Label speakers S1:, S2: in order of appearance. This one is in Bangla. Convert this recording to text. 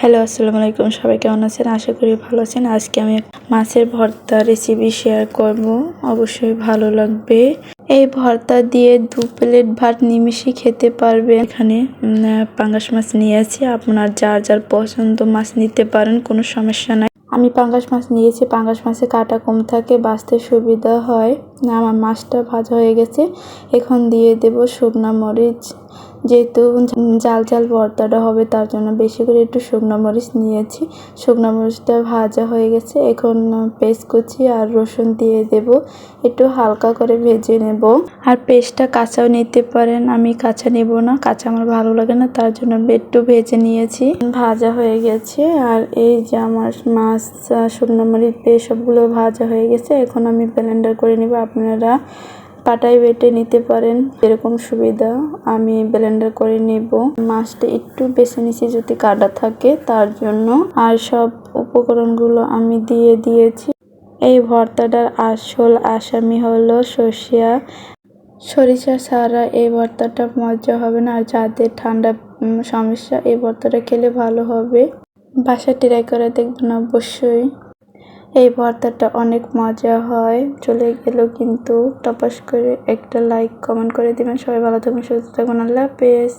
S1: হ্যালো, আসসালামু আলাইকুম। সবাই কেমন আছেন? আশা করি ভালো আছেন। আজকে আমি মাছের ভর্তা রেসিপি শেয়ার করব। অবশ্যই ভালো লাগবে। এই ভর্তা দিয়ে দু প্লেট ভাত নিমিশে খেতে পারবে এখানে পাঙ্গাস মাছ নিয়েছি আপনার যার যার পছন্দ মাছ নিতে পারেন, কোনো সমস্যা নাই। আমি পাঙ্গাস মাছ নিয়েছি। পাঙ্গাস মাছে কাটা কম থাকে, বাঁচতে সুবিধা হয়। আমার মাছটা ভাজা হয়ে গেছে। এখন দিয়ে দেব শুকনা মরিচ। যেহেতু জাল জাল ভর্তাটা হবে, তার জন্য বেশি করে একটু শুকনো মরিচ নিয়েছি। শুকনো মরিচটা ভাজা হয়ে গেছে। এখন পেস্ট কুচি আর রসুন দিয়ে দেব। একটু হালকা করে ভেজে নেব। আর পেস্টটা কাঁচাও নিতে পারেন, আমি কাঁচা নেব না। কাঁচা আমার ভালো লাগে না, তার জন্য একটু ভেজে নিয়েছি। ভাজা হয়ে গেছে। আর এই যে আমার মাছ শুকনো মরিচ পেস্ট সবগুলো ভাজা হয়ে গেছে। এখন আমি ব্লেন্ডার করে নেব। আপনারা পাটায় বেটে নিতে পারেন এরকম সুবিধা। আমি ব্লেন্ডার করে নেব। মাছটা একটু বেছে নিছি যদি কাটা থাকে, তার জন্য। আর সব উপকরণগুলো আমি দিয়ে দিয়েছি। এই ভর্তাটার আসল আসামি হলো সর্ষিয়া। সরিষা ছাড়া এই ভর্তাটা মজা হবে না, আর যাদের ঠান্ডা সমস্যা, এই ভর্তাটা খেলে ভালো হবে। বাসা ট্রাই করে দেখবেন অবশ্যই। এই ভর্তাটা অনেক মজা হয়। চলে গেল কিন্তু। টপাস করে একটা লাইক কমেন্ট করে দিবেন। সবাই ভালো থাকবেন, সুস্থ থাকবেন। আল্লাহ হাফেজ।